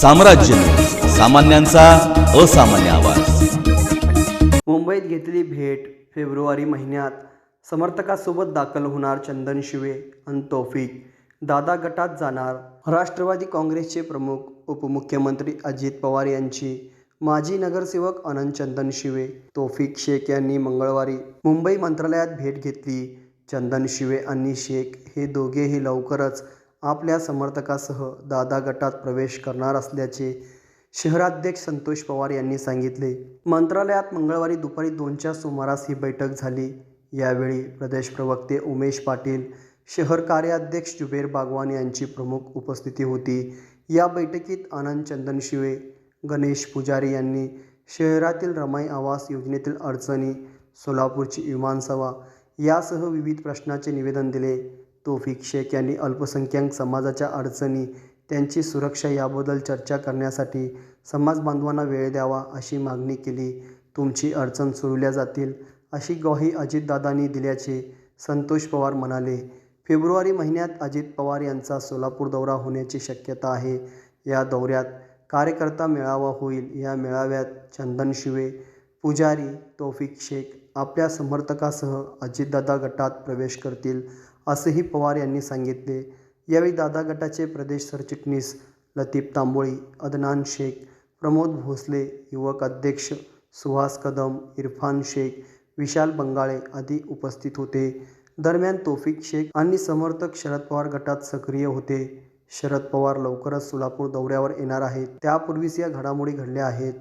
साम्राज्य. सामान्यांचा असामान्य आवाज. मुंबईत घेतली भेट फेब्रुवारी महिन्यात. समर्थकासोबत दाखल होणार चंदन शिवे आणि तौफिक. दादा गटात जाणार राष्ट्रवादी काँग्रेसचे प्रमुख उपमुख्यमंत्री अजित पवार यांची. माजी नगरसेवक अनंत चंदन शिवे तौफिक शेख यांनी मंगळवारी मुंबई मंत्रालयात भेट घेतली. चंदन शिवे आणि शेख हे दोघेही लवकरच आपल्या समर्थकासह दादा गटात प्रवेश करणार असल्याचे शहराध्यक्ष संतोष पवार यांनी सांगितले. मंत्रालयात मंगळवारी दुपारी दोनच्या सुमारास ही बैठक झाली. यावेळी प्रदेश प्रवक्ते उमेश पाटील शहर कार्याध्यक्ष जुबेर बागवान यांची प्रमुख उपस्थिती होती. या बैठकीत आनंद चंदनशिवे गणेश पुजारी यांनी शहरातील रमाई आवास योजनेतील अडचणी सोलापूरची विमानसेवा यासह विविध प्रश्नाचे निवेदन दिले. तौफिक शेख यांनी अल्पसंख्याक समाजाच्या अडचणी त्यांची सुरक्षा याबद्दल चर्चा करण्यासाठी समाज बांधवांना वेळ द्यावा अशी मागणी केली. तुमची अडचण सोडवल्या जातील अशी ग्वाही अजितदादांनी दिल्याचे संतोष पवार म्हणाले. फेब्रुवारी महिन्यात अजित पवार यांचा सोलापूर दौरा होण्याची शक्यता आहे. या दौऱ्यात कार्यकर्ता मेळावा होईल. या मेळाव्यात चंदन शिवे पुजारी तौफिक शेख आपल्या समर्थकासह अजितदादा गटात प्रवेश करतील. असेही पवार यांनी सांगितले. यावेळी दादा गटाचे प्रदेश सरचिटणीस लतीफ तांबोळी अदनान शेख प्रमोद भोसले युवक अध्यक्ष सुहास कदम इरफान शेख विशाल बंगाळे आदी उपस्थित होते. दरम्यान तोफिक शेख आणि समर्थक शरद पवार गटात सक्रिय होते. शरद पवार लवकरच सोलापूर दौऱ्यावर येणार आहेत. त्यापूर्वीच या घडामोडी घडल्या आहेत.